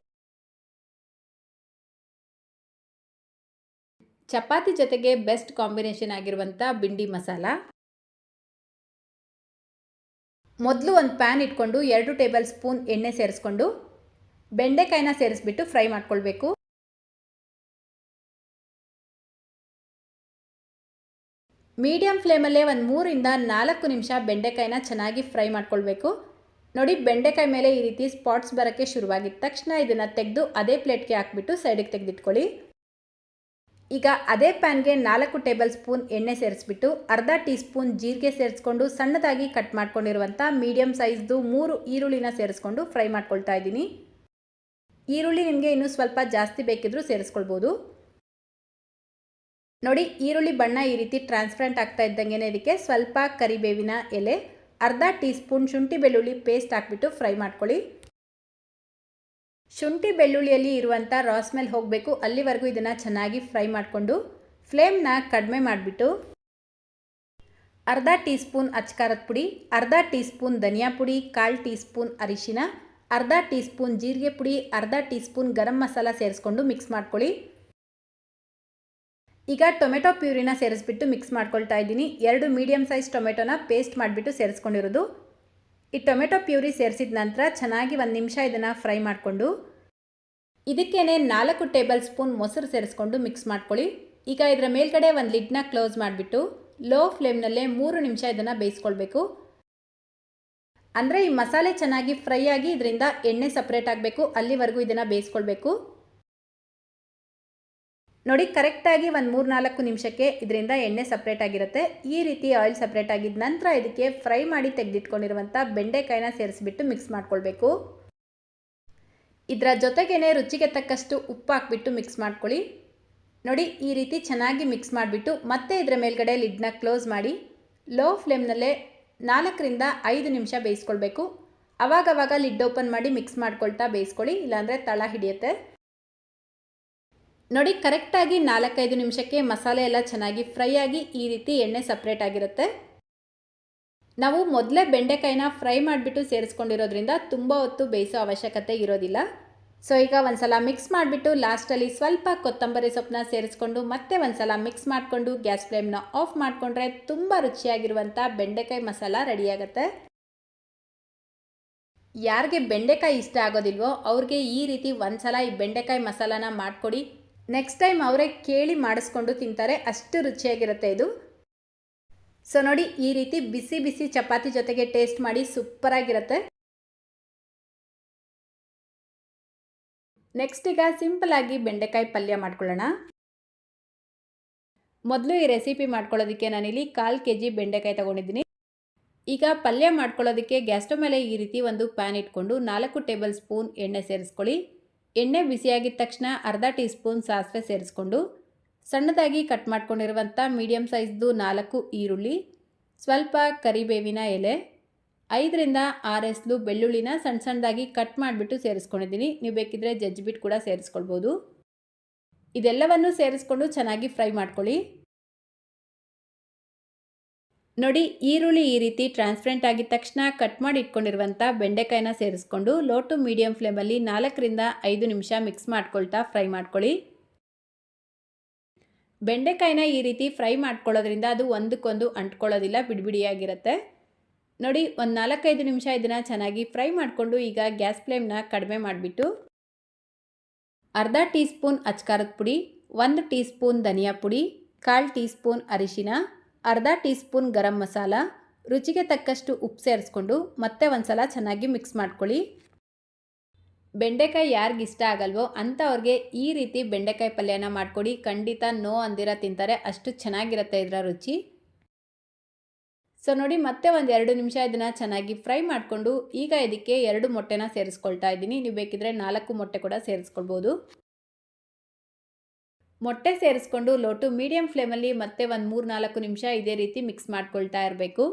ಚಪಾತಿ ಜೊತೆಗೆ ಬೆಸ್ಟ್ ಕಾಂಬಿನೇಷನ್ ಆಗಿರುವಂಥ ಬಿಂಡಿ ಮಸಾಲ. ಮೊದಲು ಒಂದು ಪ್ಯಾನ್ ಇಟ್ಕೊಂಡು ಎರಡು ಟೇಬಲ್ ಸ್ಪೂನ್ ಎಣ್ಣೆ ಸೇರಿಸ್ಕೊಂಡು ಬೆಂಡೆಕಾಯಿನ ಸೇರಿಸ್ಬಿಟ್ಟು ಫ್ರೈ ಮಾಡ್ಕೊಳ್ಬೇಕು. ಮೀಡಿಯಂ ಫ್ಲೇಮಲ್ಲೇ ಒಂದು ಮೂರಿಂದ ನಾಲ್ಕು ನಿಮಿಷ ಬೆಂಡೆಕಾಯಿನ ಚೆನ್ನಾಗಿ ಫ್ರೈ ಮಾಡ್ಕೊಳ್ಬೇಕು. ನೋಡಿ, ಬೆಂಡೆಕಾಯಿ ಮೇಲೆ ಈ ರೀತಿ ಸ್ಪಾಟ್ಸ್ ಬರೋಕ್ಕೆ ಶುರುವಾಗಿದ್ದ ತಕ್ಷಣ ಇದನ್ನು ತೆಗೆದು ಅದೇ ಪ್ಲೇಟ್ಗೆ ಹಾಕ್ಬಿಟ್ಟು ಸೈಡಿಗೆ ತೆಗೆದಿಟ್ಕೊಳ್ಳಿ. ಈಗ ಅದೇ ಪ್ಯಾನ್ಗೆ ನಾಲ್ಕು ಟೇಬಲ್ ಸ್ಪೂನ್ ಎಣ್ಣೆ ಸೇರಿಸ್ಬಿಟ್ಟು ಅರ್ಧ ಟೀ ಸ್ಪೂನ್ ಜೀರಿಗೆ ಸೇರಿಸ್ಕೊಂಡು ಸಣ್ಣದಾಗಿ ಕಟ್ ಮಾಡ್ಕೊಂಡಿರುವಂಥ ಮೀಡಿಯಮ್ ಸೈಜ್ದು ಮೂರು ಈರುಳ್ಳಿನ ಸೇರಿಸ್ಕೊಂಡು ಫ್ರೈ ಮಾಡ್ಕೊಳ್ತಾ ಇದ್ದೀನಿ. ಈರುಳ್ಳಿ ನಿಮಗೆ ಇನ್ನೂ ಸ್ವಲ್ಪ ಜಾಸ್ತಿ ಬೇಕಿದ್ದರೂ ಸೇರಿಸ್ಕೊಳ್ಬೋದು. ನೋಡಿ, ಈರುಳ್ಳಿ ಬಣ್ಣ ಈ ರೀತಿ ಟ್ರಾನ್ಸ್ಪರೆಂಟ್ ಆಗ್ತಾ ಇದ್ದಂಗೆ ಇದಕ್ಕೆ ಸ್ವಲ್ಪ ಕರಿಬೇವಿನ ಎಲೆ, ಅರ್ಧ ಟೀ ಸ್ಪೂನ್ ಶುಂಠಿ ಬೆಳ್ಳುಳ್ಳಿ ಪೇಸ್ಟ್ ಹಾಕ್ಬಿಟ್ಟು ಫ್ರೈ ಮಾಡ್ಕೊಳ್ಳಿ. ಶುಂಠಿ ಬೆಳ್ಳುಳ್ಳಿಯಲ್ಲಿ ಇರುವಂಥ ರಾ ಸ್ಮೆಲ್ ಹೋಗಬೇಕು. ಅಲ್ಲಿವರೆಗೂ ಇದನ್ನು ಚೆನ್ನಾಗಿ ಫ್ರೈ ಮಾಡಿಕೊಂಡು ಫ್ಲೇಮ್ನ ಕಡಿಮೆ ಮಾಡಿಬಿಟ್ಟು ಅರ್ಧ ಟೀ ಸ್ಪೂನ್ ಅಚ್ಕಾರದ ಪುಡಿ, ಅರ್ಧ ಟೀ ಸ್ಪೂನ್ ಧನಿಯಾ ಪುಡಿ, ಕಾಲು ಟೀ ಸ್ಪೂನ್ ಅರಿಶಿನ ಅರ್ಧ ಟೀ ಸ್ಪೂನ್ ಜೀರಿಗೆ ಪುಡಿ, ಅರ್ಧ ಟೀ ಸ್ಪೂನ್ ಗರಂ ಮಸಾಲ ಸೇರಿಸ್ಕೊಂಡು ಮಿಕ್ಸ್ ಮಾಡ್ಕೊಳ್ಳಿ. ಈಗ ಟೊಮೆಟೊ ಪ್ಯೂರಿನ ಸೇರಿಸ್ಬಿಟ್ಟು ಮಿಕ್ಸ್ ಮಾಡ್ಕೊಳ್ತಾ ಇದ್ದೀನಿ. ಎರಡು ಮೀಡಿಯಮ್ ಸೈಜ್ ಟೊಮೆಟೊನ ಪೇಸ್ಟ್ ಮಾಡಿಬಿಟ್ಟು ಸೇರಿಸ್ಕೊಂಡಿರೋದು. ಈ ಟೊಮೆಟೊ ಪ್ಯೂರಿ ಸೇರಿಸಿದ ನಂತರ ಚೆನ್ನಾಗಿ ಒಂದು ನಿಮಿಷ ಇದನ್ನು ಫ್ರೈ ಮಾಡಿಕೊಂಡು, ಇದಕ್ಕೇನೆ ನಾಲ್ಕು ಟೇಬಲ್ ಸ್ಪೂನ್ ಮೊಸರು ಸೇರಿಸ್ಕೊಂಡು ಮಿಕ್ಸ್ ಮಾಡ್ಕೊಳ್ಳಿ. ಈಗ ಇದರ ಮೇಲ್ಗಡೆ ಒಂದು ಲಿಡ್ನ ಕ್ಲೋಸ್ ಮಾಡಿಬಿಟ್ಟು ಲೋ ಫ್ಲೇಮ್ನಲ್ಲೇ ಮೂರು ನಿಮಿಷ ಇದನ್ನು ಬೇಯಿಸ್ಕೊಳ್ಬೇಕು. ಅಂದರೆ ಈ ಮಸಾಲೆ ಚೆನ್ನಾಗಿ ಫ್ರೈ ಆಗಿ ಇದರಿಂದ ಎಣ್ಣೆ ಸಪ್ರೇಟ್ ಆಗಬೇಕು, ಅಲ್ಲಿವರೆಗೂ ಇದನ್ನು ಬೇಯಿಸ್ಕೊಳ್ಬೇಕು. ನೋಡಿ ಕರೆಕ್ಟಾಗಿ ಒಂದು ಮೂರು ನಾಲ್ಕು ನಿಮಿಷಕ್ಕೆ ಇದರಿಂದ ಎಣ್ಣೆ ಸಪ್ರೇಟ್ ಆಗಿರುತ್ತೆ. ಈ ರೀತಿ ಆಯಿಲ್ ಸಪ್ರೇಟ್ ಆಗಿದ ನಂತರ ಇದಕ್ಕೆ ಫ್ರೈ ಮಾಡಿ ತೆಗೆದಿಟ್ಕೊಂಡಿರುವಂಥ ಬೆಂಡೆಕಾಯಿನ ಸೇರಿಸ್ಬಿಟ್ಟು ಮಿಕ್ಸ್ ಮಾಡ್ಕೊಳ್ಬೇಕು. ಇದರ ಜೊತೆಗೇನೆ ರುಚಿಗೆ ತಕ್ಕಷ್ಟು ಉಪ್ಪು ಹಾಕ್ಬಿಟ್ಟು ಮಿಕ್ಸ್ ಮಾಡ್ಕೊಳ್ಳಿ. ನೋಡಿ, ಈ ರೀತಿ ಚೆನ್ನಾಗಿ ಮಿಕ್ಸ್ ಮಾಡಿಬಿಟ್ಟು ಮತ್ತೆ ಇದರ ಮೇಲ್ಗಡೆ ಲಿಡ್ನ ಕ್ಲೋಸ್ ಮಾಡಿ ಲೋ ಫ್ಲೇಮ್ನಲ್ಲೇ ನಾಲ್ಕರಿಂದ ಐದು ನಿಮಿಷ ಬೇಯಿಸ್ಕೊಳ್ಬೇಕು. ಅವಾಗವಾಗ ಲಿಡ್ ಓಪನ್ ಮಾಡಿ ಮಿಕ್ಸ್ ಮಾಡ್ಕೊಳ್ತಾ ಬೇಯಿಸ್ಕೊಳ್ಳಿ, ಇಲ್ಲಾಂದರೆ ತಳ ಹಿಡಿಯುತ್ತೆ. ನೋಡಿ, ಕರೆಕ್ಟಾಗಿ ನಾಲ್ಕೈದು ನಿಮಿಷಕ್ಕೆ ಮಸಾಲೆ ಎಲ್ಲ ಚೆನ್ನಾಗಿ ಫ್ರೈ ಆಗಿ ಈ ರೀತಿ ಎಣ್ಣೆ ಸಪ್ರೇಟ್ ಆಗಿರುತ್ತೆ. ನಾವು ಮೊದಲೇ ಬೆಂಡೆಕಾಯಿನ ಫ್ರೈ ಮಾಡಿಬಿಟ್ಟು ಸೇರಿಸ್ಕೊಂಡಿರೋದ್ರಿಂದ ತುಂಬ ಹೊತ್ತು ಬೇಯಿಸೋ ಅವಶ್ಯಕತೆ ಇರೋದಿಲ್ಲ. ಸೊ ಈಗ ಒಂದ್ಸಲ ಮಿಕ್ಸ್ ಮಾಡಿಬಿಟ್ಟು ಲಾಸ್ಟಲ್ಲಿ ಸ್ವಲ್ಪ ಕೊತ್ತಂಬರಿ ಸೊಪ್ಪನ್ನ ಸೇರಿಸ್ಕೊಂಡು ಮತ್ತೆ ಒಂದ್ಸಲ ಮಿಕ್ಸ್ ಮಾಡಿಕೊಂಡು ಗ್ಯಾಸ್ ಫ್ಲೇಮ್ನ ಆಫ್ ಮಾಡಿಕೊಂಡ್ರೆ ತುಂಬ ರುಚಿಯಾಗಿರುವಂಥ ಬೆಂಡೆಕಾಯಿ ಮಸಾಲ ರೆಡಿಯಾಗುತ್ತೆ ಯಾರಿಗೆ ಬೆಂಡೆಕಾಯಿ ಇಷ್ಟ ಆಗೋದಿಲ್ವೋ ಅವ್ರಿಗೆ ಈ ರೀತಿ ಒಂದ್ಸಲ ಈ ಬೆಂಡೆಕಾಯಿ ಮಸಾಲಾನ ಮಾಡಿಕೊಡಿ. ನೆಕ್ಸ್ಟ್ ಟೈಮ್ ಅವರೇ ಕೇಳಿ ಮಾಡಿಸ್ಕೊಂಡು ತಿಂತಾರೆ, ಅಷ್ಟು ರುಚಿಯಾಗಿರುತ್ತೆ ಇದು. ಸೊ ನೋಡಿ ಈ ರೀತಿ ಬಿಸಿ ಬಿಸಿ ಚಪಾತಿ ಜೊತೆಗೆ ಟೇಸ್ಟ್ ಮಾಡಿ ಸೂಪರಾಗಿರುತ್ತೆ ನೆಕ್ಸ್ಟ್ ಈಗ ಸಿಂಪಲ್ ಆಗಿ ಬೆಂಡೆಕಾಯಿ ಪಲ್ಯ ಮಾಡ್ಕೊಳ್ಳೋಣ. ಮೊದಲು ಈ ರೆಸಿಪಿ ಮಾಡ್ಕೊಳ್ಳೋದಕ್ಕೆ ನಾನಿಲ್ಲಿ ಕಾಲು ಕೆ ಜಿ ಬೆಂಡೆಕಾಯಿ ತೊಗೊಂಡಿದ್ದೀನಿ. ಈಗ ಪಲ್ಯ ಮಾಡ್ಕೊಳ್ಳೋದಕ್ಕೆ ಗ್ಯಾಸ್ಟೋ ಮೇಲೆ ಈ ರೀತಿ ಒಂದು ಪ್ಯಾನ್ ಇಟ್ಕೊಂಡು ನಾಲ್ಕು ಟೇಬಲ್ ಸ್ಪೂನ್ ಎಣ್ಣೆ ಸೇರಿಸ್ಕೊಳ್ಳಿ. ಎಣ್ಣೆ ಬಿಸಿಯಾಗಿದ ತಕ್ಷಣ ಅರ್ಧ ಟೀ ಸ್ಪೂನ್ ಸಾಸಿವೆ ಸೇರಿಸ್ಕೊಂಡು ಸಣ್ಣದಾಗಿ ಕಟ್ ಮಾಡ್ಕೊಂಡಿರುವಂಥ ಮೀಡಿಯಮ್ ಸೈಜ್ದು ನಾಲ್ಕು ಈರುಳ್ಳಿ, ಸ್ವಲ್ಪ ಕರಿಬೇವಿನ ಎಲೆ ಐದರಿಂದ ಆರು ಎಸ್ಲು ಬೆಳ್ಳುಳ್ಳಿನ ಸಣ್ಣ ಸಣ್ಣದಾಗಿ ಕಟ್ ಮಾಡಿಬಿಟ್ಟು ಸೇರಿಸ್ಕೊಂಡಿದ್ದೀನಿ. ನೀವು ಬೇಕಿದ್ರೆ ಜಜ್ಜಿಬಿಟ್ಟು ಕೂಡ ಸೇರಿಸ್ಕೊಳ್ಬೋದು. ಇದೆಲ್ಲವನ್ನು ಸೇರಿಸ್ಕೊಂಡು ಚೆನ್ನಾಗಿ ಫ್ರೈ ಮಾಡ್ಕೊಳ್ಳಿ. ನೋಡಿ, ಈರುಳ್ಳಿ ಈ ರೀತಿ ಟ್ರಾನ್ಸ್ಪರೆಂಟ್ ಆಗಿದ ತಕ್ಷಣ ಕಟ್ ಮಾಡಿ ಇಟ್ಕೊಂಡಿರುವಂಥ ಬೆಂಡೆಕಾಯಿನ ಸೇರಿಸ್ಕೊಂಡು ಲೋ ಟು ಮೀಡಿಯಂ ಫ್ಲೇಮಲ್ಲಿ ನಾಲ್ಕರಿಂದ ಐದು ನಿಮಿಷ ಮಿಕ್ಸ್ ಮಾಡ್ಕೊಳ್ತಾ ಫ್ರೈ ಮಾಡ್ಕೊಳ್ಳಿ. ಬೆಂಡೆಕಾಯಿನ ಈ ರೀತಿ ಫ್ರೈ ಮಾಡ್ಕೊಳ್ಳೋದ್ರಿಂದ ಅದು ಒಂದಕ್ಕೊಂದು ಅಂಟ್ಕೊಳ್ಳೋದಿಲ್ಲ, ಬಿಡಿಬಿಡಿಯಾಗಿರುತ್ತೆ. ನೋಡಿ, ಒಂದು ನಾಲ್ಕೈದು ನಿಮಿಷ ಇದನ್ನು ಚೆನ್ನಾಗಿ ಫ್ರೈ ಮಾಡಿಕೊಂಡು ಈಗ ಗ್ಯಾಸ್ ಫ್ಲೇಮ್ನ ಕಡಿಮೆ ಮಾಡಿಬಿಟ್ಟು ಅರ್ಧ ಟೀ ಸ್ಪೂನ್ ಅಚ್ಕಾರದ ಪುಡಿ, ಒಂದು ಟೀ ಸ್ಪೂನ್ ಧನಿಯಾ ಪುಡಿ, ಕಾಲು ಟೀ ಸ್ಪೂನ್ ಅರಿಶಿನ, ಅರ್ಧ ಟೀ ಸ್ಪೂನ್ ಗರಂ ಮಸಾಲ, ರುಚಿಗೆ ತಕ್ಕಷ್ಟು ಉಪ್ಪು ಸೇರಿಸ್ಕೊಂಡು ಮತ್ತೆ ಒಂದು ಸಲ ಚೆನ್ನಾಗಿ ಮಿಕ್ಸ್ ಮಾಡ್ಕೊಳ್ಳಿ. ಬೆಂಡೆಕಾಯಿ ಯಾರಿಗೆ ಇಷ್ಟ ಆಗಲ್ವೋ ಅಂಥವ್ರಿಗೆ ಈ ರೀತಿ ಬೆಂಡೆಕಾಯಿ ಪಲ್ಯನ ಮಾಡಿಕೊಡಿ. ಖಂಡಿತ ನೋ ಅಂದಿರ ತಿಂತಾರೆ. ಅಷ್ಟು ಚೆನ್ನಾಗಿರುತ್ತೆ ಇದರ ರುಚಿ. ಸೊ ನೋಡಿ, ಮತ್ತೆ ಒಂದು ಎರಡು ನಿಮಿಷ ಇದನ್ನು ಚೆನ್ನಾಗಿ ಫ್ರೈ ಮಾಡಿಕೊಂಡು ಈಗ ಇದಕ್ಕೆ ಎರಡು ಮೊಟ್ಟೆನ ಸೇರಿಸ್ಕೊಳ್ತಾ ಇದ್ದೀನಿ. ನೀವು ಬೇಕಿದ್ರೆ ನಾಲ್ಕು ಮೊಟ್ಟೆ ಕೂಡ ಸೇರಿಸ್ಕೊಳ್ಬೋದು. ಮೊಟ್ಟೆ ಸೇರಿಸ್ಕೊಂಡು ಲೋಟು ಮೀಡಿಯಂ ಫ್ಲೇಮಲ್ಲಿ ಮತ್ತೆ ಒಂದು ಮೂರು ನಾಲ್ಕು ನಿಮಿಷ ಇದೇ ರೀತಿ ಮಿಕ್ಸ್ ಮಾಡ್ಕೊಳ್ತಾ ಇರಬೇಕು.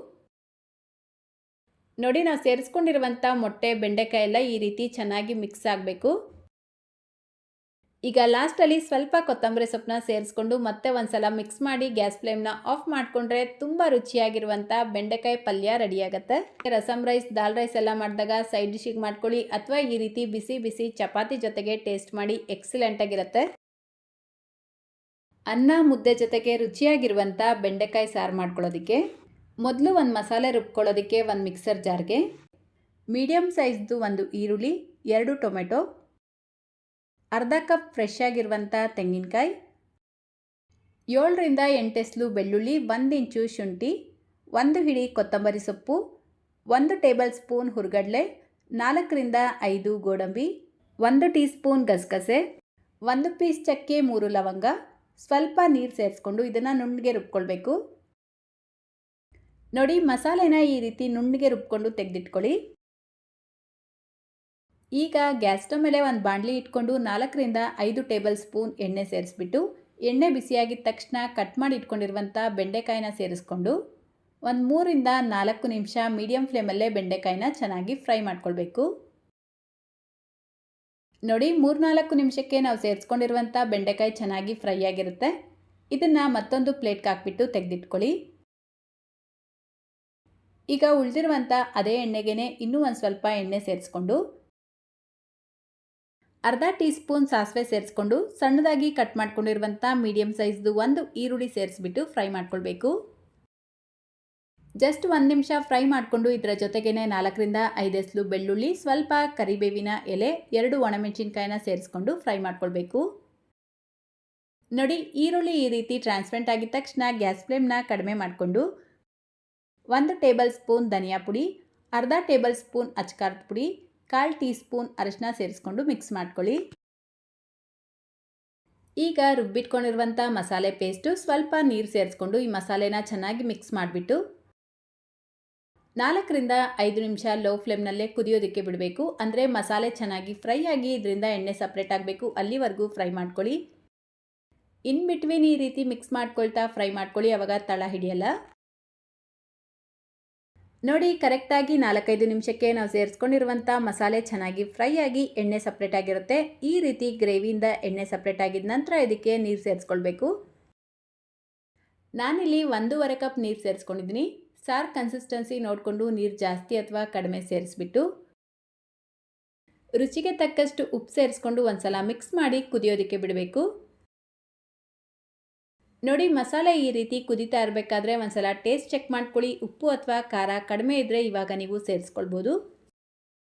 ನೋಡಿ, ನಾವು ಸೇರಿಸ್ಕೊಂಡಿರುವಂಥ ಮೊಟ್ಟೆ ಬೆಂಡೆಕಾಯಿ ಎಲ್ಲ ಈ ರೀತಿ ಚೆನ್ನಾಗಿ ಮಿಕ್ಸ್ ಆಗಬೇಕು. ಈಗ ಲಾಸ್ಟಲ್ಲಿ ಸ್ವಲ್ಪ ಕೊತ್ತಂಬರಿ ಸೊಪ್ಪನ್ನ ಸೇರಿಸ್ಕೊಂಡು ಮತ್ತೆ ಒಂದ್ಸಲ ಮಿಕ್ಸ್ ಮಾಡಿ ಗ್ಯಾಸ್ ಫ್ಲೇಮ್ನ ಆಫ್ ಮಾಡಿಕೊಂಡ್ರೆ ತುಂಬ ರುಚಿಯಾಗಿರುವಂಥ ಬೆಂಡೆಕಾಯಿ ಪಲ್ಯ ರೆಡಿಯಾಗುತ್ತೆ. ರಸಮ್ ರೈಸ್ ದಾಲ್ ರೈಸ್ ಎಲ್ಲ ಮಾಡಿದಾಗ ಸೈಡ್ ಡಿಶಿಗೆ ಮಾಡ್ಕೊಳ್ಳಿ ಅಥವಾ ಈ ರೀತಿ ಬಿಸಿ ಬಿಸಿ ಚಪಾತಿ ಜೊತೆಗೆ ಟೇಸ್ಟ್ ಮಾಡಿ ಎಕ್ಸಲೆಂಟಾಗಿರುತ್ತೆ ಅನ್ನ ಮುದ್ದೆ ಜೊತೆಗೆ ರುಚಿಯಾಗಿರುವಂಥ ಬೆಂಡೆಕಾಯಿ ಸಾರು ಮಾಡ್ಕೊಳ್ಳೋದಕ್ಕೆ. ಮೊದಲು ಒಂದು ಮಸಾಲೆ ರುಬ್ಕೊಳ್ಳೋದಕ್ಕೆ ಒಂದು ಮಿಕ್ಸರ್ ಜಾರ್ಗೆ ಮೀಡಿಯಮ್ ಸೈಜ್ದು ಒಂದು ಈರುಳ್ಳಿ, ಎರಡು ಟೊಮೆಟೊ ಅರ್ಧ ಕಪ್ ಫ್ರೆಶ್ ಆಗಿರುವಂಥ ತೆಂಗಿನಕಾಯಿ, ಏಳರಿಂದ ಎಂಟೆಸ್ಲು ಬೆಳ್ಳುಳ್ಳಿ, ಒಂದು ಇಂಚು ಶುಂಠಿ, ಒಂದು ಹಿಡಿ ಕೊತ್ತಂಬರಿ ಸೊಪ್ಪು, ಒಂದು ಟೇಬಲ್ ಸ್ಪೂನ್ ಹುರ್ಗಡ್ಲೆ, ನಾಲ್ಕರಿಂದ ಐದು ಗೋಡಂಬಿ, ಒಂದು ಟೀ ಸ್ಪೂನ್ ಗಸಗಸೆ, ಒಂದು ಪೀಸ್ ಚಕ್ಕೆ ಮೂರು ಲವಂಗ, ಸ್ವಲ್ಪ ನೀರು ಸೇರಿಸ್ಕೊಂಡು ಇದನ್ನು ನುಣ್ಣಗೆ ರುಬ್ಕೊಳ್ಬೇಕು. ನೋಡಿ ಮಸಾಲೆನ ಈ ರೀತಿ ನುಣ್ಣಗೆ ರುಬ್ಕೊಂಡು ತೆಗೆದಿಟ್ಕೊಳ್ಳಿ. ಈಗ ಗ್ಯಾಸ್ ಸ್ಟವ್ ಮೇಲೆ ಒಂದು ಬಾಣಲಿ ಇಟ್ಕೊಂಡು ನಾಲ್ಕರಿಂದ ಐದು ಟೇಬಲ್ ಸ್ಪೂನ್ ಎಣ್ಣೆ ಸೇರಿಸ್ಬಿಟ್ಟು, ಎಣ್ಣೆ ಬಿಸಿಯಾಗಿದ್ದ ತಕ್ಷಣ ಕಟ್ ಮಾಡಿ ಇಟ್ಕೊಂಡಿರುವಂಥ ಬೆಂಡೆಕಾಯಿನ ಸೇರಿಸ್ಕೊಂಡು, ಒಂದು ಮೂರಿಂದ ನಾಲ್ಕು ನಿಮಿಷ ಮೀಡಿಯಂ ಫ್ಲೇಮಲ್ಲೇ ಬೆಂಡೆಕಾಯಿನ ಚೆನ್ನಾಗಿ ಫ್ರೈ ಮಾಡ್ಕೊಳ್ಬೇಕು. ನೋಡಿ, ಮೂರ್ನಾಲ್ಕು ನಿಮಿಷಕ್ಕೆ ನಾವು ಸೇರಿಸ್ಕೊಂಡಿರುವಂಥ ಬೆಂಡೆಕಾಯಿ ಚೆನ್ನಾಗಿ ಫ್ರೈ ಆಗಿರುತ್ತೆ. ಇದನ್ನು ಮತ್ತೊಂದು ಪ್ಲೇಟ್ಗೆ ಹಾಕ್ಬಿಟ್ಟು ತೆಗೆದಿಟ್ಕೊಳ್ಳಿ. ಈಗ ಉಳಿದಿರುವಂಥ ಅದೇ ಎಣ್ಣೆಗೆ ಇನ್ನೂ ಒಂದು ಸ್ವಲ್ಪ ಎಣ್ಣೆ ಸೇರಿಸ್ಕೊಂಡು ಅರ್ಧ ಟೀ ಸ್ಪೂನ್ ಸಾಸಿವೆ ಸೇರಿಸ್ಕೊಂಡು ಸಣ್ಣದಾಗಿ ಕಟ್ ಮಾಡ್ಕೊಂಡಿರುವಂಥ ಮೀಡಿಯಮ್ ಸೈಜ್ದು ಒಂದು ಈರುಳ್ಳಿ ಸೇರಿಸ್ಬಿಟ್ಟು ಫ್ರೈ ಮಾಡ್ಕೊಳ್ಬೇಕು. ಜಸ್ಟ್ ಒಂದು ನಿಮಿಷ ಫ್ರೈ ಮಾಡಿಕೊಂಡು ಇದರ ಜೊತೆಗೇನೆ ನಾಲ್ಕರಿಂದ ಐದೆಸ್ಲು ಬೆಳ್ಳುಳ್ಳಿ, ಸ್ವಲ್ಪ ಕರಿಬೇವಿನ ಎಲೆ, ಎರಡು ಒಣಮೆಣಸಿನ್ಕಾಯಿನ ಸೇರಿಸ್ಕೊಂಡು ಫ್ರೈ ಮಾಡ್ಕೊಳ್ಬೇಕು. ನೋಡಿ, ಈರುಳ್ಳಿ ಈ ರೀತಿ ಟ್ರಾನ್ಸ್ಪರೆಂಟ್ ಆಗಿದ ತಕ್ಷಣ ಗ್ಯಾಸ್ ಫ್ಲೇಮ್ನ ಕಡಿಮೆ ಮಾಡಿಕೊಂಡು ಒಂದು ಟೇಬಲ್ ಸ್ಪೂನ್ ಧನಿಯಾ ಪುಡಿ, ಅರ್ಧ ಟೇಬಲ್ ಸ್ಪೂನ್ ಅಚ್ಕಾರದ ಪುಡಿ ಕಾಲು ಟೀ ಸ್ಪೂನ್ ಅರಿಶಿನ ಸೇರಿಸ್ಕೊಂಡು ಮಿಕ್ಸ್ ಮಾಡ್ಕೊಳ್ಳಿ. ಈಗ ರುಬ್ಬಿಟ್ಕೊಂಡಿರುವಂಥ ಮಸಾಲೆ ಪೇಸ್ಟು ಸ್ವಲ್ಪ ನೀರು ಸೇರಿಸ್ಕೊಂಡು ಈ ಮಸಾಲೆನ ಚೆನ್ನಾಗಿ ಮಿಕ್ಸ್ ಮಾಡಿಬಿಟ್ಟು ನಾಲ್ಕರಿಂದ ಐದು ನಿಮಿಷ ಲೋ ಫ್ಲೇಮ್ನಲ್ಲೇ ಕುದಿಯೋದಕ್ಕೆ ಬಿಡಬೇಕು. ಅಂದರೆ ಮಸಾಲೆ ಚೆನ್ನಾಗಿ ಫ್ರೈ ಆಗಿ ಇದರಿಂದ ಎಣ್ಣೆ ಸಪ್ರೇಟ್ ಆಗಬೇಕು. ಅಲ್ಲಿವರೆಗೂ ಫ್ರೈ ಮಾಡ್ಕೊಳ್ಳಿ. ಇನ್ ಬಿಟ್ವೀನ್ ಈ ರೀತಿ ಮಿಕ್ಸ್ ಮಾಡ್ಕೊಳ್ತಾ ಫ್ರೈ ಮಾಡ್ಕೊಳ್ಳಿ. ಅವಾಗ ತಳ ಹಿಡಿಯಲ್ಲ. ನೋಡಿ, ಕರೆಕ್ಟಾಗಿ ನಾಲ್ಕೈದು ನಿಮಿಷಕ್ಕೆ ನಾವು ಸೇರಿಸ್ಕೊಂಡಿರುವಂಥ ಮಸಾಲೆ ಚೆನ್ನಾಗಿ ಫ್ರೈ ಆಗಿ ಎಣ್ಣೆ ಸಪ್ರೇಟ್ ಆಗಿರುತ್ತೆ. ಈ ರೀತಿ ಗ್ರೇವಿಯಿಂದ ಎಣ್ಣೆ ಸಪ್ರೇಟ್ ಆಗಿದ ನಂತರ ಇದಕ್ಕೆ ನೀರು ಸೇರಿಸ್ಕೊಳ್ಬೇಕು. ನಾನಿಲ್ಲಿ ಒಂದೂವರೆ ಕಪ್ ನೀರು ಸೇರಿಸ್ಕೊಂಡಿದ್ದೀನಿ. ಸಾರ್ ಕನ್ಸಿಸ್ಟೆನ್ಸಿ ನೋಡಿಕೊಂಡು ನೀರು ಜಾಸ್ತಿ ಅಥವಾ ಕಡಿಮೆ ಸೇರಿಸ್ಬಿಟ್ಟು, ರುಚಿಗೆ ತಕ್ಕಷ್ಟು ಉಪ್ಪು ಸೇರಿಸ್ಕೊಂಡು ಒಂದ್ಸಲ ಮಿಕ್ಸ್ ಮಾಡಿ ಕುದಿಯೋದಕ್ಕೆ ಬಿಡಬೇಕು. ನೋಡಿ, ಮಸಾಲೆ ಈ ರೀತಿ ಕುದಿತಾ ಇರಬೇಕಾದ್ರೆ ಒಂದ್ಸಲ ಟೇಸ್ಟ್ ಚೆಕ್ ಮಾಡ್ಕೊಳ್ಳಿ. ಉಪ್ಪು ಅಥವಾ ಖಾರ ಕಡಿಮೆ ಇದ್ದರೆ ಇವಾಗ ನೀವು ಸೇರಿಸ್ಕೊಳ್ಬೋದು.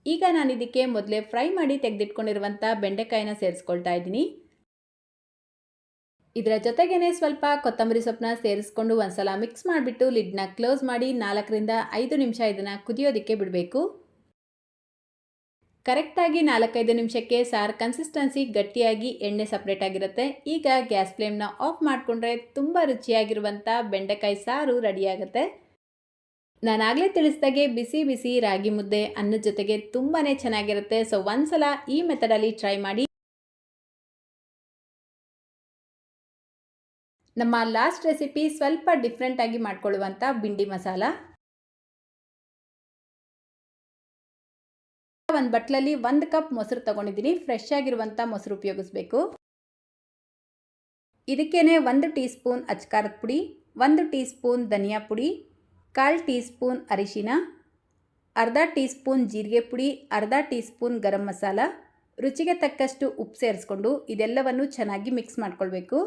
ಈಗ ನಾನು ಇದಕ್ಕೆ ಮೊದಲೇ ಫ್ರೈ ಮಾಡಿ ತೆಗೆದಿಟ್ಕೊಂಡಿರುವಂಥ ಬೆಂಡೆಕಾಯಿನ ಸೇರಿಸ್ಕೊಳ್ತಾ ಇದ್ದೀನಿ. ಇದರ ಜೊತೆಗೇನೆ ಸ್ವಲ್ಪ ಕೊತ್ತಂಬರಿ ಸೊಪ್ಪನ್ನ ಸೇರಿಸ್ಕೊಂಡು ಒಂದ್ಸಲ ಮಿಕ್ಸ್ ಮಾಡಿಬಿಟ್ಟು ಲಿಡ್ನ ಕ್ಲೋಸ್ ಮಾಡಿ ನಾಲ್ಕರಿಂದ ಐದು ನಿಮಿಷ ಇದನ್ನು ಕುದಿಯೋದಕ್ಕೆ ಬಿಡಬೇಕು. ಕರೆಕ್ಟಾಗಿ ನಾಲ್ಕೈದು ನಿಮಿಷಕ್ಕೆ ಸಾರ್ ಕನ್ಸಿಸ್ಟೆನ್ಸಿ ಗಟ್ಟಿಯಾಗಿ ಎಣ್ಣೆ ಸಪ್ರೇಟ್ ಆಗಿರುತ್ತೆ. ಈಗ ಗ್ಯಾಸ್ ಫ್ಲೇಮ್ನ ಆಫ್ ಮಾಡಿಕೊಂಡ್ರೆ ತುಂಬ ರುಚಿಯಾಗಿರುವಂಥ ಬೆಂಡೆಕಾಯಿ ಸಾರು ರೆಡಿಯಾಗುತ್ತೆ ನಾನಾಗಲೇ ತಿಳಿಸ್ದಾಗೆ ಬಿಸಿ ಬಿಸಿ ರಾಗಿ ಮುದ್ದೆ ಅನ್ನದ ಜೊತೆಗೆ ತುಂಬಾ ಚೆನ್ನಾಗಿರುತ್ತೆ. ಸೊ ಒಂದ್ಸಲ ಈ ಮೆಥಡಲ್ಲಿ ಟ್ರೈ ಮಾಡಿ. ನಮ್ಮ ಲಾಸ್ಟ್ ರೆಸಿಪಿ ಸ್ವಲ್ಪ ಡಿಫ್ರೆಂಟಾಗಿ ಮಾಡ್ಕೊಳ್ಳುವಂಥ ಬಿಂಡಿ ಮಸಾಲ. ಒಂದು ಬಟ್ಲಲ್ಲಿ ಒಂದು ಕಪ್ ಮೊಸರು ತಗೊಂಡಿದ್ದೀನಿ. ಫ್ರೆಶ್ ಆಗಿರುವಂಥ ಮೊಸರು ಉಪಯೋಗಿಸ್ಬೇಕು. ಇದಕ್ಕೇ ಒಂದು ಟೀ ಸ್ಪೂನ್ ಅಚ್ಕಾರದ ಪುಡಿ, ಒಂದು ಟೀ ಸ್ಪೂನ್ ಧನಿಯಾ ಪುಡಿ, ಕಾಲು ಟೀ ಸ್ಪೂನ್ ಅರಿಶಿನ, ಅರ್ಧ ಟೀ ಸ್ಪೂನ್ ಜೀರಿಗೆ ಪುಡಿ, ಅರ್ಧ ಟೀ ಸ್ಪೂನ್ ಗರಂ ಮಸಾಲ, ರುಚಿಗೆ ತಕ್ಕಷ್ಟು ಉಪ್ಪು ಸೇರಿಸ್ಕೊಂಡು ಇದೆಲ್ಲವನ್ನು ಚೆನ್ನಾಗಿ ಮಿಕ್ಸ್ ಮಾಡ್ಕೊಳ್ಬೇಕು.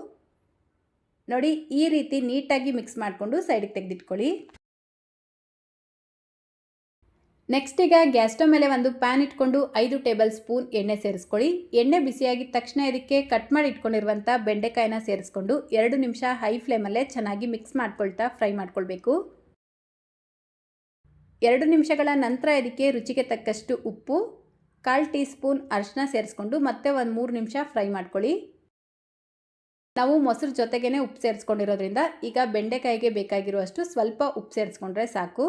ನೋಡಿ, ಈ ರೀತಿ ನೀಟಾಗಿ ಮಿಕ್ಸ್ ಮಾಡಿಕೊಂಡು ಸೈಡಿಗೆ ತೆಗೆದಿಟ್ಕೊಳ್ಳಿ. ನೆಕ್ಸ್ಟ್ ಈಗ ಗ್ಯಾಸ್ ಮೇಲೆ ಒಂದು ಪ್ಯಾನ್ ಇಟ್ಕೊಂಡು ಐದು ಟೇಬಲ್ ಸ್ಪೂನ್ ಎಣ್ಣೆ ಸೇರಿಸ್ಕೊಳ್ಳಿ. ಎಣ್ಣೆ ಬಿಸಿಯಾಗಿದ ತಕ್ಷಣ ಇದಕ್ಕೆ ಕಟ್ ಮಾಡಿ ಇಟ್ಕೊಂಡಿರುವಂಥ ಬೆಂಡೆಕಾಯಿನ ಸೇರಿಸ್ಕೊಂಡು ಎರಡು ನಿಮಿಷ ಹೈ ಫ್ಲೇಮಲ್ಲೇ ಚೆನ್ನಾಗಿ ಮಿಕ್ಸ್ ಮಾಡ್ಕೊಳ್ತಾ ಫ್ರೈ ಮಾಡ್ಕೊಳ್ಬೇಕು. ಎರಡು ನಿಮಿಷಗಳ ನಂತರ ಇದಕ್ಕೆ ರುಚಿಗೆ ತಕ್ಕಷ್ಟು ಉಪ್ಪು, ಕಾಲು ಟೀ ಸ್ಪೂನ್ ಅರಿಶಿನ ಸೇರಿಸ್ಕೊಂಡು ಮತ್ತೆ ಒಂದು ಮೂರು ನಿಮಿಷ ಫ್ರೈ ಮಾಡ್ಕೊಳ್ಳಿ. ನಾವು ಮೊಸರು ಜೊತೆಗೇ ಉಪ್ಪು ಸೇರಿಸ್ಕೊಂಡಿರೋದ್ರಿಂದ ಈಗ ಬೆಂಡೆಕಾಯಿಗೆ ಬೇಕಾಗಿರುವಷ್ಟು ಸ್ವಲ್ಪ ಉಪ್ಪು ಸೇರಿಸ್ಕೊಂಡ್ರೆ ಸಾಕು.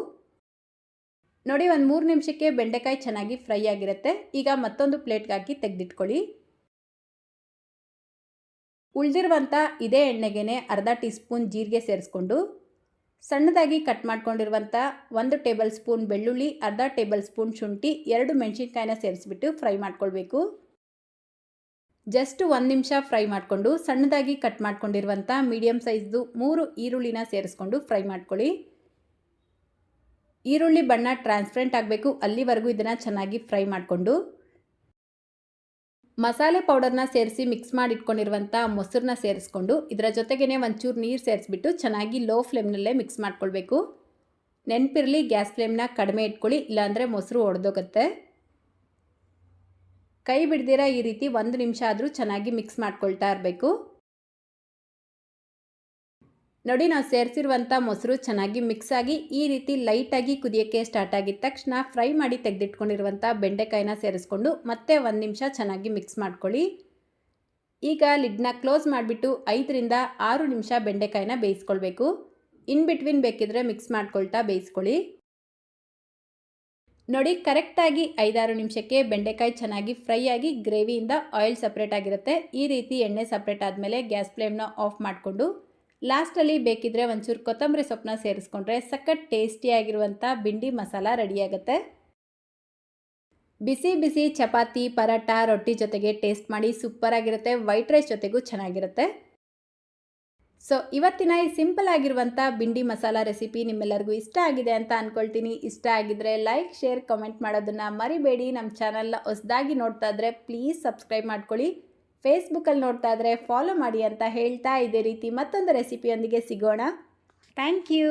ನೋಡಿ, ಒಂದು ಮೂರು ನಿಮಿಷಕ್ಕೆ ಬೆಂಡೆಕಾಯಿ ಚೆನ್ನಾಗಿ ಫ್ರೈ ಆಗಿರುತ್ತೆ. ಈಗ ಮತ್ತೊಂದು ಪ್ಲೇಟ್ಗೆ ಹಾಕಿ ತೆಗೆದಿಟ್ಕೊಳ್ಳಿ. ಉಳಿದಿರುವಂಥ ಇದೇ ಎಣ್ಣೆಗೆ ಅರ್ಧ ಟೀ ಸ್ಪೂನ್ ಜೀರಿಗೆ ಸೇರಿಸ್ಕೊಂಡು, ಸಣ್ಣದಾಗಿ ಕಟ್ ಮಾಡ್ಕೊಂಡಿರುವಂಥ ಒಂದು ಟೇಬಲ್ ಸ್ಪೂನ್ ಬೆಳ್ಳುಳ್ಳಿ, ಅರ್ಧ ಟೇಬಲ್ ಸ್ಪೂನ್ ಶುಂಠಿ, ಎರಡು ಮೆಣಸಿನ್ಕಾಯಿನ ಸೇರಿಸ್ಬಿಟ್ಟು ಫ್ರೈ ಮಾಡ್ಕೊಳ್ಬೇಕು. ಜಸ್ಟ್ ಒಂದು ನಿಮಿಷ ಫ್ರೈ ಮಾಡಿಕೊಂಡು, ಸಣ್ಣದಾಗಿ ಕಟ್ ಮಾಡ್ಕೊಂಡಿರುವಂಥ ಮೀಡಿಯಮ್ ಸೈಜ್ದು ಮೂರು ಈರುಳ್ಳಿನ ಸೇರಿಸ್ಕೊಂಡು ಫ್ರೈ ಮಾಡ್ಕೊಳ್ಳಿ. ಈರುಳ್ಳಿ ಬಣ್ಣ ಟ್ರಾನ್ಸ್ಪರೆಂಟ್ ಆಗಬೇಕು. ಅಲ್ಲಿವರೆಗೂ ಇದನ್ನು ಚೆನ್ನಾಗಿ ಫ್ರೈ ಮಾಡಿಕೊಂಡು ಮಸಾಲೆ ಪೌಡರ್ನ ಸೇರಿಸಿ ಮಿಕ್ಸ್ ಮಾಡಿ ಇಟ್ಕೊಂಡಿರುವಂಥ ಮೊಸರನ್ನ ಸೇರಿಸ್ಕೊಂಡು ಇದರ ಜೊತೆಗೇ ಒಂಚೂರು ನೀರು ಸೇರಿಸ್ಬಿಟ್ಟು ಚೆನ್ನಾಗಿ ಲೋ ಫ್ಲೇಮ್ನಲ್ಲೇ ಮಿಕ್ಸ್ ಮಾಡ್ಕೊಳ್ಬೇಕು. ನೆನಪಿರಲಿ ಗ್ಯಾಸ್ ಫ್ಲೇಮ್ನ ಕಡಿಮೆ ಇಟ್ಕೊಳ್ಳಿ, ಇಲ್ಲಾಂದರೆ ಮೊಸರು ಒಡೆದೋಗುತ್ತೆ. ಕೈ ಬಿಡ್ದಿರ ಈ ರೀತಿ ಒಂದು ನಿಮಿಷ ಆದರೂ ಚೆನ್ನಾಗಿ ಮಿಕ್ಸ್ ಮಾಡ್ಕೊಳ್ತಾ ಇರಬೇಕು. ನೋಡಿ, ನಾವು ಸೇರಿಸಿರುವಂಥ ಮೊಸರು ಚೆನ್ನಾಗಿ ಮಿಕ್ಸ್ ಆಗಿ ಈ ರೀತಿ ಲೈಟಾಗಿ ಕುದಿಯೋಕ್ಕೆ ಸ್ಟಾರ್ಟ್ ಆಗಿದ ತಕ್ಷಣ ಫ್ರೈ ಮಾಡಿ ತೆಗೆದಿಟ್ಕೊಂಡಿರುವಂಥ ಬೆಂಡೆಕಾಯಿನ ಸೇರಿಸ್ಕೊಂಡು ಮತ್ತೆ ಒಂದು ನಿಮಿಷ ಚೆನ್ನಾಗಿ ಮಿಕ್ಸ್ ಮಾಡ್ಕೊಳ್ಳಿ. ಈಗ ಲಿಡ್ನ ಕ್ಲೋಸ್ ಮಾಡಿಬಿಟ್ಟು ಐದರಿಂದ ಆರು ನಿಮಿಷ ಬೆಂಡೆಕಾಯಿನ ಬೇಯಿಸ್ಕೊಳ್ಬೇಕು. ಇನ್ ಬಿಟ್ವೀನ್ ಬೇಕಿದ್ರೆ ಮಿಕ್ಸ್ ಮಾಡ್ಕೊಳ್ತಾ ಬೇಯಿಸ್ಕೊಳ್ಳಿ. ನೋಡಿ ಕರೆಕ್ಟಾಗಿ ಐದಾರು ನಿಮಿಷಕ್ಕೆ ಬೆಂಡೆಕಾಯಿ ಚೆನ್ನಾಗಿ ಫ್ರೈ ಆಗಿ ಗ್ರೇವಿಯಿಂದ ಆಯಿಲ್ ಸಪ್ರೇಟ್ ಆಗಿರುತ್ತೆ. ಈ ರೀತಿ ಎಣ್ಣೆ ಸಪ್ರೇಟ್ ಆದಮೇಲೆ ಗ್ಯಾಸ್ ಫ್ಲೇಮ್ನ ಆಫ್ ಮಾಡಿಕೊಂಡು ಲಾಸ್ಟಲ್ಲಿ ಬೇಕಿದ್ರೆ ಒಂಚೂರು ಕೊತ್ತಂಬರಿ ಸೊಪ್ಪನ್ನ ಸೇರಿಸ್ಕೊಂಡ್ರೆ ಸಖತ್ ಟೇಸ್ಟಿಯಾಗಿರುವಂಥ ಬಿಂಡಿ ಮಸಾಲ ರೆಡಿಯಾಗುತ್ತೆ. ಬಿಸಿ ಬಿಸಿ ಚಪಾತಿ, ಪರಾಟ, ರೊಟ್ಟಿ ಜೊತೆಗೆ ಟೇಸ್ಟ್ ಮಾಡಿ ಸೂಪರಾಗಿರುತ್ತೆ, ವೈಟ್ ರೈಸ್ ಜೊತೆಗೂ ಚೆನ್ನಾಗಿರುತ್ತೆ. ಸೊ, ಇವತ್ತಿನ ಈ ಸಿಂಪಲ್ ಆಗಿರುವಂಥ ಬಿಂಡಿ ಮಸಾಲ ರೆಸಿಪಿ ನಿಮ್ಮೆಲ್ಲರಿಗೂ ಇಷ್ಟ ಆಗಿದೆ ಅಂತ ಅಂದ್ಕೊಳ್ತೀನಿ ಇಷ್ಟ ಆಗಿದ್ರೆ ಲೈಕ್, ಶೇರ್, ಕಮೆಂಟ್ ಮಾಡೋದನ್ನು ಮರಿಬೇಡಿ. ನಮ್ಮ ಚಾನಲ್ನ ಹೊಸದಾಗಿ ನೋಡ್ತಾ ಇದ್ರೆ ಪ್ಲೀಸ್ ಸಬ್ಸ್ಕ್ರೈಬ್ ಮಾಡ್ಕೊಳ್ಳಿ. ಫೇಸ್ಬುಕ್ಕಲ್ಲಿ ನೋಡ್ತಾ ಇದ್ರೆ ಫಾಲೋ ಮಾಡಿ ಅಂತ ಹೇಳ್ತಾ ಇದೇ ರೀತಿ ಮತ್ತೊಂದು ರೆಸಿಪಿಯೊಂದಿಗೆ ಸಿಗೋಣ. Thank you